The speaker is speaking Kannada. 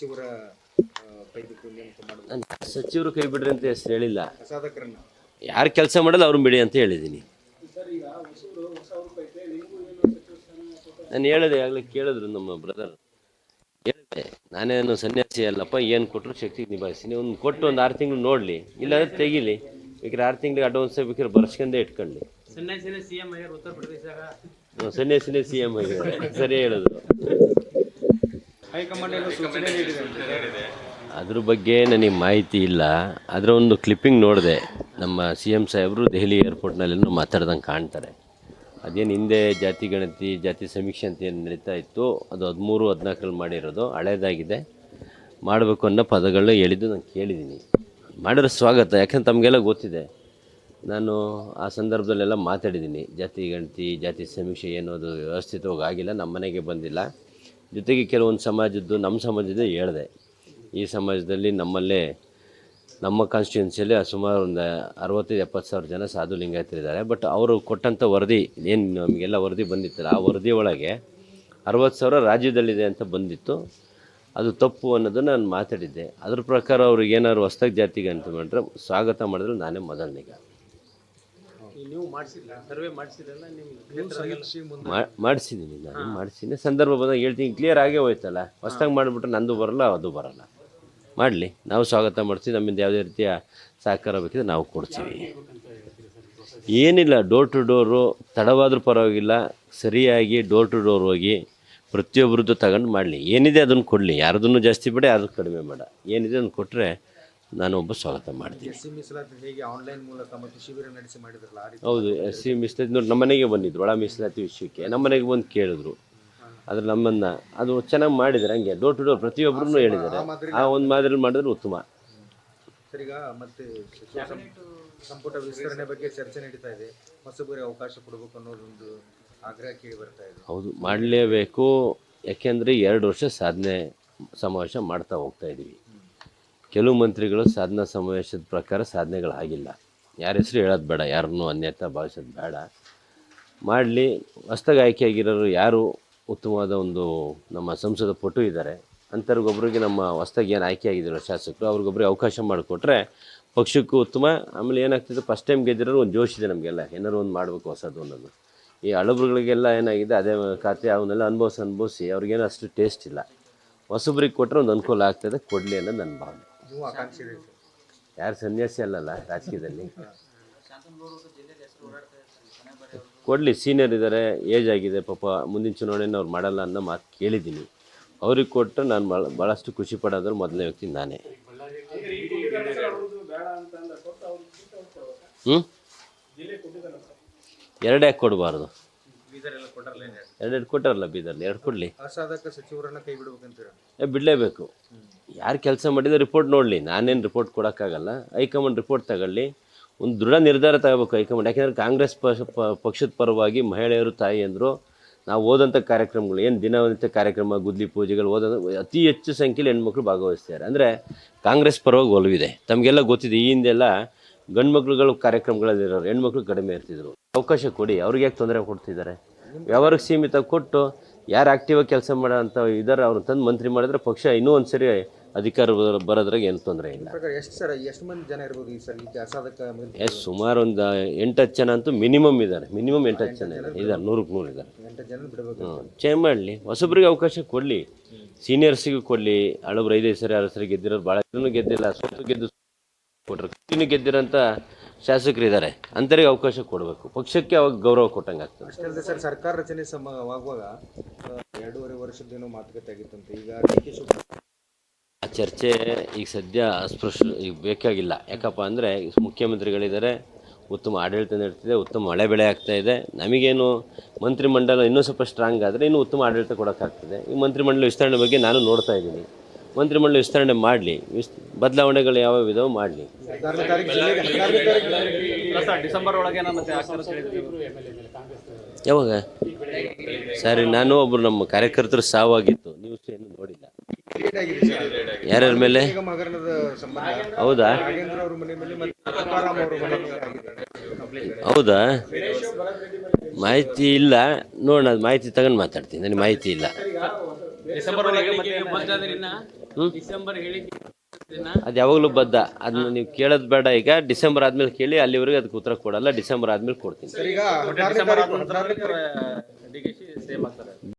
ಸಚಿವರ ನಾನು ಸಚಿವರು ಕೈ ಬಿಡ್ರಿ ಅಂತ ಹೆಸರು ಹೇಳಿಲ್ಲ. ಯಾರು ಕೆಲಸ ಮಾಡಲ್ಲ ಅವ್ರನ್ನ ಬಿಡಿ ಅಂತ ಹೇಳಿದ್ದೀನಿ ನಾನು ಹೇಳಿದೆ ಆಗಲೇ ಕೇಳಿದ್ರು ನಮ್ಮ ಬ್ರದರ್ ಹೇಳಿದೆ ನಾನೇನು ಸನ್ಯಾಸಿ ಅಲ್ಲಪ್ಪ ಏನು ಕೊಟ್ಟರು ಶಕ್ತಿ ನಿಭಾಯಿಸ್ತೀನಿ. ಒಂದು ಕೊಟ್ಟು ಒಂದು ಆರು ತಿಂಗಳು ನೋಡಲಿ ಇಲ್ಲಾಂದ್ರೆ ತೆಗಿಲಿ. ಬೇಕಾದ್ರೆ ಆರು ತಿಂಗಳಿಗೆ ಅಡ್ವಾನ್ಸ್ ಬೇಕಾದ್ರೆ ಬರ್ಸ್ಕೊಂಡೇ ಇಟ್ಕೊಳ್ಳಿ ಸನ್ಯಾಸಿನೇ ಸಿ ಎಂ ಆಗ್ಯಾರ ಉತ್ತರ ಪ್ರದೇಶದಾಗ. ಸನ್ಯಾಸಿನೇ ಸಿ ಎಂ ಆಗಿದ್ದಾರೆ ಸರಿ ಹೇಳಿದ್ರು ಹೈಕಮಾಂಡ್ ಏನೋ ಸೂಚನೆ ನೀಡಿದೆ ಅಂತ. ಅದ್ರ ಬಗ್ಗೆ ನನಗೆ ಮಾಹಿತಿ ಇಲ್ಲ. ಅದರ ಒಂದು ಕ್ಲಿಪ್ಪಿಂಗ್ ನೋಡಿದೆ. ನಮ್ಮ ಸಿ ಎಂ ಸಾಹೇಬರು ದೆಹಲಿ ಏರ್ಪೋರ್ಟ್ನಲ್ಲೇನೋ ಮಾತಾಡ್ದಂಗೆ ಕಾಣ್ತಾರೆ. ಅದೇನು ಹಿಂದೆ ಜಾತಿ ಗಣತಿ, ಜಾತಿ ಸಮೀಕ್ಷೆ ಅಂತ ಏನು ನಡೀತಾ ಇತ್ತು, ಅದು ಹದಿಮೂರು, ಹದಿನಾಲ್ಕರಲ್ಲಿ ಮಾಡಿರೋದು, ಹಳೇದಾಗಿದೆ. ಮಾಡಬೇಕು ಅನ್ನೋ ಪದಗಳನ್ನ ಹೇಳಿದ್ದು ನಾನು ಕೇಳಿದ್ದೀನಿ. ಮಾಡಿರೋ ಸ್ವಾಗತ, ಯಾಕಂದ್ರೆ ತಮಗೆಲ್ಲ ಗೊತ್ತಿದೆ. ನಾನು ಆ ಸಂದರ್ಭದಲ್ಲೆಲ್ಲ ಮಾತಾಡಿದ್ದೀನಿ. ಜಾತಿ ಗಣತಿ, ಜಾತಿ ಸಮೀಕ್ಷೆ ಏನು ಅದು ವ್ಯವಸ್ಥಿತವಾಗಿ ಆಗಿಲ್ಲ ನಮ್ಮ ಮನೆಗೆ ಬಂದಿಲ್ಲ. ಜೊತೆಗೆ ಕೆಲವೊಂದು ಸಮಾಜದ್ದು ನಮ್ಮ ಸಮಾಜದ ಹೇಳಿದೆ. ಈ ಸಮಾಜದಲ್ಲಿ ನಮ್ಮಲ್ಲೇ, ನಮ್ಮ ಕಾನ್ಸ್ಟಿಟ್ಯೂನ್ಸಿಯಲ್ಲಿ ಸುಮಾರು ಒಂದು ಅರವತ್ತೈದು, ಎಪ್ಪತ್ತು ಸಾವಿರ ಜನ ಸಾಧು ಲಿಂಗಾಯತರಿದ್ದಾರೆ. ಬಟ್ ಅವರು ಕೊಟ್ಟಂಥ ವರದಿ, ಏನು ನಮಗೆಲ್ಲ ವರದಿ ಬಂದಿತ್ತಲ್ಲ, ಆ ವರದಿ ಒಳಗೆ ಅರವತ್ತು ಸಾವಿರ ರಾಜ್ಯದಲ್ಲಿದೆ ಅಂತ ಬಂದಿತ್ತು. ಅದು ತಪ್ಪು ಅನ್ನೋದನ್ನು ನಾನು ಮಾತಾಡಿದ್ದೆ. ಅದ್ರ ಪ್ರಕಾರ ಅವ್ರಿಗೆ ಏನಾದ್ರು ಹೊಸ್ದಾಗಿ ಜಾತಿಗೆ ಅಂತ ಮಾಡಿದ್ರೆ ಸ್ವಾಗತ ಮಾಡಿದ್ರೆ ನಾನೇ ಮೊದಲನೇಗ. ನೀವು ಮಾಡಿಸಿಲ್ಲ ಸರ್ವೆ ಮಾಡಿಸಿರಲ್ಲ ಮಾಡಿಸಿದ್ದೀನಿ ನಾನು. ಮಾಡಿಸಿದ್ದೀನಿ ಸಂದರ್ಭ ಬಂದಾಗ ಹೇಳ್ತೀನಿ ಕ್ಲಿಯರ್ ಆಗೇ ಹೋಯ್ತಲ್ಲ? ಹೊಸ್ದಾಗಿ ಮಾಡಿಬಿಟ್ರೆ ನಂದು ಬರಲ್ಲ ಅದು ಬರಲ್ಲ. ಮಾಡಲಿ. ನಾವು ಸ್ವಾಗತ ಮಾಡ್ತೀವಿ ನಮ್ಮಿಂದ ಯಾವುದೇ ರೀತಿಯ ಸಹಕಾರ ಬೇಕಿದ್ರೆ ನಾವು ಕೊಡ್ತೀವಿ. ಏನಿಲ್ಲ ಡೋರ್ ಟು ಡೋರು ತಡವಾದರೂ ಪರವಾಗಿಲ್ಲ. ಸರಿಯಾಗಿ ಡೋರ್ ಟು ಡೋರ್ ಹೋಗಿ ಪ್ರತಿಯೊಬ್ಬರದ್ದು ತಗೊಂಡು ಮಾಡಲಿ. ಏನಿದೆ ಅದನ್ನು ಕೊಡಲಿ. ಯಾರ್ದನ್ನು ಜಾಸ್ತಿ ಬೇಡ ಯಾರ್ದು ಕಡಿಮೆ ಬೇಡ. ಏನಿದೆ ಅದನ್ನು ಕೊಟ್ಟರೆ ನಾನು ಒಬ್ಬ ಸ್ವಾಗತ ಮಾಡ್ತೀನಿ. ಎಸ್ ಸಿ ಮೀಸಲಾತಿ ಹೇಗೆ ಆನ್ಲೈನ್ ಮೂಲಕ ಮತ್ತು ಶಿಬಿರ ನಡೆಸಿ ಮಾಡಿದ್ರಲ್ಲ ಆ ಹೌದು ಎಸ್ ಸಿ ಮೀಸಲಾತಿ ನೋಡಿ ನಮ್ಮ ಮನೆಗೆ ಬಂದಿದ್ರು ಒಳ ಮೀಸಲಾತಿ ವಿಷಯಕ್ಕೆ. ನಮ್ಮ ಮನೆಗೆ ಬಂದು ಕೇಳಿದ್ರು. ಅದ್ರ ನಮ್ಮನ್ನು ಅದು ಚೆನ್ನಾಗಿ ಮಾಡಿದ್ದಾರೆ ಹಂಗೆ ಡೋರ್ ಟು ಡೋರ್ ಪ್ರತಿಯೊಬ್ಬರೂ ಹೇಳಿದ್ದಾರೆ ಆ ಒಂದು ಮಾದರಿ ಮಾಡಿದ್ರೆ ಉತ್ತಮ. ಸರಿಗ ಮತ್ತೆ ಸಂಪುಟ ವಿಸ್ತರಣೆ ಬಗ್ಗೆ ಚರ್ಚೆ ನಡೀತಾ ಇದೆ. ಹೊಸಬರಿಗೆ ಅವಕಾಶ ಕೊಡಬೇಕು ಅನ್ನೋದೊಂದು ಆಗ್ರಹ ಕೇಳಿ ಬರ್ತಾ ಇದೆ. ಹೌದು ಮಾಡಲೇಬೇಕು. ಯಾಕೆಂದರೆ ಎರಡು ವರ್ಷ ಸಾಧನೆ ಸಮಾವೇಶ ಮಾಡ್ತಾ ಹೋಗ್ತಾ ಇದ್ದೀವಿ ಕೆಲವು ಮಂತ್ರಿಗಳು ಸಾಧನಾ ಸಮಾವೇಶದ ಪ್ರಕಾರ ಸಾಧನೆಗಳಾಗಿಲ್ಲ. ಯಾರ ಹೆಸರು ಹೇಳೋದು ಬೇಡ, ಯಾರನ್ನೂ ಅನ್ಯತ ಭಾವಿಸೋದು ಬೇಡ. ಮಾಡಲಿ ಹೊಸ್ದಾಗಿ ಆಯ್ಕೆಯಾಗಿರೋರು ಯಾರು ಉತ್ತಮವಾದ ಒಂದು ನಮ್ಮ ಸಂಸದ ಪಟು ಇದ್ದಾರೆ. ಅಂಥವ್ರಿಗೊಬ್ಬರಿಗೆ ನಮ್ಮ ಹೊಸ್ದಾಗಿ ಏನು ಆಯ್ಕೆ ಆಗಿದ್ದಾರೋ ಶಾಸಕರು, ಅವ್ರಿಗೊಬ್ರಿಗೆ ಅವಕಾಶ ಮಾಡಿಕೊಟ್ರೆ ಪಕ್ಷಕ್ಕೂ ಉತ್ತಮ. ಆಮೇಲೆ ಏನಾಗ್ತಿದೆ ಫಸ್ಟ್ ಟೈಮ್ ಗೆದ್ದಿರೋರು ಒಂದು ಜೋಶ್ ಇದೆ ನಮಗೆಲ್ಲ. ಏನಾರು ಒಂದು ಮಾಡಬೇಕು ಹೊಸದು ಅನ್ನೋದು. ಈ ಹಳಬ್ರುಗಳಿಗೆಲ್ಲ ಏನಾಗಿದೆ, ಅದೇ ಖಾತೆ ಅವನ್ನೆಲ್ಲ ಅನುಭವಿಸಿ ಅನುಭವಿಸಿ, ಅವ್ರಿಗೇನು ಅಷ್ಟು ಟೇಸ್ಟ್ ಇಲ್ಲ. ಹೊಸಬ್ರಿಗೆ ಕೊಟ್ಟರೆ ಒಂದು ಅನುಕೂಲ ಆಗ್ತದೆ, ಕೊಡಲಿ ಅನ್ನೋದು ನನ್ನ ಭಾವನೆ. ನೀವು ಆಕಾಂಕ್ಷಿ ಇದೆ ಸರ್ ಯಾರು ಸನ್ಯಾಸಿ ಅಲ್ಲಲ್ಲ ರಾಜಕೀಯದಲ್ಲಿ? ಕೊಡಲಿ ಸೀನಿಯರ್ ಇದ್ದಾರೆ ಏಜ್ ಆಗಿದೆ ಪಾಪ ಮುಂದಿನ ಚುನಾವಣೆನ ಅವ್ರು ಮಾಡಲ್ಲ ಅನ್ನೋ ಮಾತು ಕೇಳಿದ್ದೀನಿ. ಅವ್ರಿಗೆ ಕೊಟ್ಟು ನಾನು ಭಾಳ ಭಾಳಷ್ಟು ಖುಷಿ ಪಡೋದ್ರ ಮೊದಲನೇ ವ್ಯಕ್ತಿ ನಾನೇ. ಹ್ಞೂ ಎರಡು ಯಾಕೆ ಕೊಡಬಾರ್ದು? ಎರಡೆರಡು ಕೊಟ್ಟಾರಲ್ಲ ಬೀದರ್ಲಿ ಎರಡು ಕೊಡಲಿ. ಅಸಾಧಕ ಸಚಿವರನ್ನ ಕೈ ಬಿಡ್ಬೇಕಂತೀರ? ಬಿಡಲೇಬೇಕು. ಯಾರು ಕೆಲಸ ಮಾಡಿದ ರಿಪೋರ್ಟ್ ನೋಡಲಿ. ನಾನೇನು ರಿಪೋರ್ಟ್ ಕೊಡೋಕ್ಕಾಗಲ್ಲ. ಹೈಕಮಾಂಡ್ ರಿಪೋರ್ಟ್ ತಗೊಳ್ಳಿ. ಒಂದು ದೃಢ ನಿರ್ಧಾರ ತಗೋಬೇಕು ಹೈಕಮಾಂಡ್. ಯಾಕೆಂದರೆ ಕಾಂಗ್ರೆಸ್ ಪಕ್ಷದ ಪರವಾಗಿ ಮಹಿಳೆಯರು, ತಾಯಿಯಂದರು ನಾವು ಓದಂಥ ಕಾರ್ಯಕ್ರಮಗಳು, ಏನು ದಿನನಿತ್ಯ ಕಾರ್ಯಕ್ರಮ, ಗುದ್ಲಿ ಪೂಜೆಗಳು ಓದೋದು, ಅತಿ ಹೆಚ್ಚು ಸಂಖ್ಯೆಯಲ್ಲಿ ಹೆಣ್ಮಕ್ಳು ಭಾಗವಹಿಸ್ತಾರೆ ಅಂದರೆ ಕಾಂಗ್ರೆಸ್ ಪರವಾಗಿ ಒಲವಿದೆ. ತಮಗೆಲ್ಲ ಗೊತ್ತಿದೆ, ಈ ಹಿಂದೆಲ್ಲ ಗಂಡು ಮಕ್ಳುಗಳು ಕಾರ್ಯಕ್ರಮಗಳಲ್ಲಿರೋರು, ಹೆಣ್ಮಕ್ಳು ಕಡಿಮೆ ಇರ್ತಿದ್ರು. ಅವಕಾಶ ಕೊಡಿ. ಅವ್ರಿಗೆ ಯಾಕೆ ತೊಂದರೆ ಕೊಡ್ತಿದ್ದಾರೆ? ವ್ಯವಹಾರಕ್ಕೆ ಸೀಮಿತ ಕೊಟ್ಟು ಯಾರು ಆ್ಯಕ್ಟಿವಾಗಿ ಕೆಲಸ ಮಾಡೋ ಅಂತ ಇದ್ದಾರೆ ಅವ್ರನ್ನ ತಂದು ಮಂತ್ರಿ ಮಾಡಿದ್ರೆ ಪಕ್ಷ ಇನ್ನೂ ಒಂದು ಸರಿ ಅಧಿಕಾರ ಬರೋ- ಬರೋದ್ರಾಗ ಏನು ತೊಂದರೆ ಇಲ್ಲ. ಎಷ್ಟು ಸರ್ ಎಷ್ಟು ಮಂದಿ ಜನ ಇರ್ಬೋದು ಈ ಸರ್? ಎಸ್ ಸುಮಾರು ಒಂದು ಎಂಟು ಹತ್ತು ಜನ ಅಂತೂ ಮಿನಿಮಮ್ ಇದ್ದಾರೆ ಮಿನಿಮಮ್ ಎಂಟು ಹತ್ತು ಜನ ಇದ್ದಾರೆ ನೂರಕ್ಕೆ ನೂರು ಇದ್ದಾರೆ ಎಂಟು ಜನ ಬಿಡಬೇಕು ಹ್ಞೂ ಚೇಂಜ್ ಮಾಡಲಿ. ಹೊಸಬ್ರಿಗೆ ಅವಕಾಶ ಕೊಡಲಿ. ಸೀನಿಯರ್ಸಿಗೂ ಕೊಡಲಿ. ಹಳಬ್ರು ಐದೈದು ಸರಿ ಆರು ಸರಿ ಗೆದ್ದಿರೋರು ಭಾಳ ಗೆದ್ದಿಲ್ಲ. ಸೋತು ಗೆದ್ದು ಕೊಟ್ಟರು ಗೆದ್ದಿರೋಂಥ ಶಾಸಕರು ಇದ್ದಾರೆ. ಅಂಥವ್ರಿಗೆ ಅವಕಾಶ ಕೊಡಬೇಕು. ಪಕ್ಷಕ್ಕೆ ಅವಾಗ ಗೌರವ ಕೊಟ್ಟಂಗೆ ಆಗ್ತದೆ. ಅಷ್ಟೇ ಅಲ್ಲದೆ ಸರ್ ಸರ್ಕಾರ ರಚನೆ ಸಮವಾಗುವಾಗ ಎರಡೂವರೆ ವರ್ಷದ್ದೇನೋ ಮಾತುಕತೆ ಆಗಿತ್ತಂತೆ. ಈಗ ಡಿ ಕೆ ಶಿವಕುಮಾರ್ ಆ ಚರ್ಚೆ ಈಗ ಸದ್ಯ ಅಸ್ಪೃಶ್ಯ ಈಗ ಬೇಕಾಗಿಲ್ಲ. ಯಾಕಪ್ಪ ಅಂದರೆ ಮುಖ್ಯಮಂತ್ರಿಗಳಿದ್ದಾರೆ ಉತ್ತಮ ಆಡಳಿತ ನಡೀತಿದೆ ಉತ್ತಮ ಮಳೆ ಬೆಳೆ ಆಗ್ತಾ ಇದೆ. ನಮಗೇನು ಮಂತ್ರಿಮಂಡಲ ಇನ್ನೂ ಸ್ವಲ್ಪ ಸ್ಟ್ರಾಂಗ್ ಆದರೆ ಇನ್ನೂ ಉತ್ತಮ ಆಡಳಿತ ಕೊಡೋಕ್ಕಾಗ್ತದೆ. ಈ ಮಂತ್ರಿಮಂಡಲ ವಿಸ್ತರಣೆ ಬಗ್ಗೆ ನಾನು ನೋಡ್ತಾ ಇದ್ದೀನಿ. ಮಂತ್ರಿಮಂಡಲ ವಿಸ್ತರಣೆ ಮಾಡಲಿ, ವಿಸ್, ಬದಲಾವಣೆಗಳು ಯಾವ ಇದಾವೆ ಮಾಡಲಿ. ಯಾವಾಗ? ಸರಿ, ನಾನು ಒಬ್ರು ನಮ್ಮ ಕಾರ್ಯಕರ್ತರು ಸಾವಾಗಿತ್ತು ನ್ಯೂಸ್ ಏನು ನೋಡಿಲ್ಲ. ಯಾರ್ಯಾರ ಮೇಲೆ? ಹೌದಾ? ಹೌದಾ? ಮಾಹಿತಿ ಇಲ್ಲ. ನೋಡೋಣ, ಮಾಹಿತಿ ತಗೊಂಡು ಮಾತಾಡ್ತೀನಿ, ನನಗೆ ಮಾಹಿತಿ ಇಲ್ಲ. ಅದು ಯಾವಾಗಲೂ ಬದ್ಧ ಅದನ್ನ ನೀವು ಕೇಳದ್ ಬೇಡ ಈಗ. ಡಿಸೆಂಬರ್ ಆದ್ಮೇಲೆ ಕೇಳಿ ಅಲ್ಲಿವರೆಗೆ ಅದಕ್ಕೆ ಉತ್ತರ ಕೊಡಲ್ಲ. ಡಿಸೆಂಬರ್ ಆದ್ಮೇಲೆ ಕೊಡ್ತೀನಿ.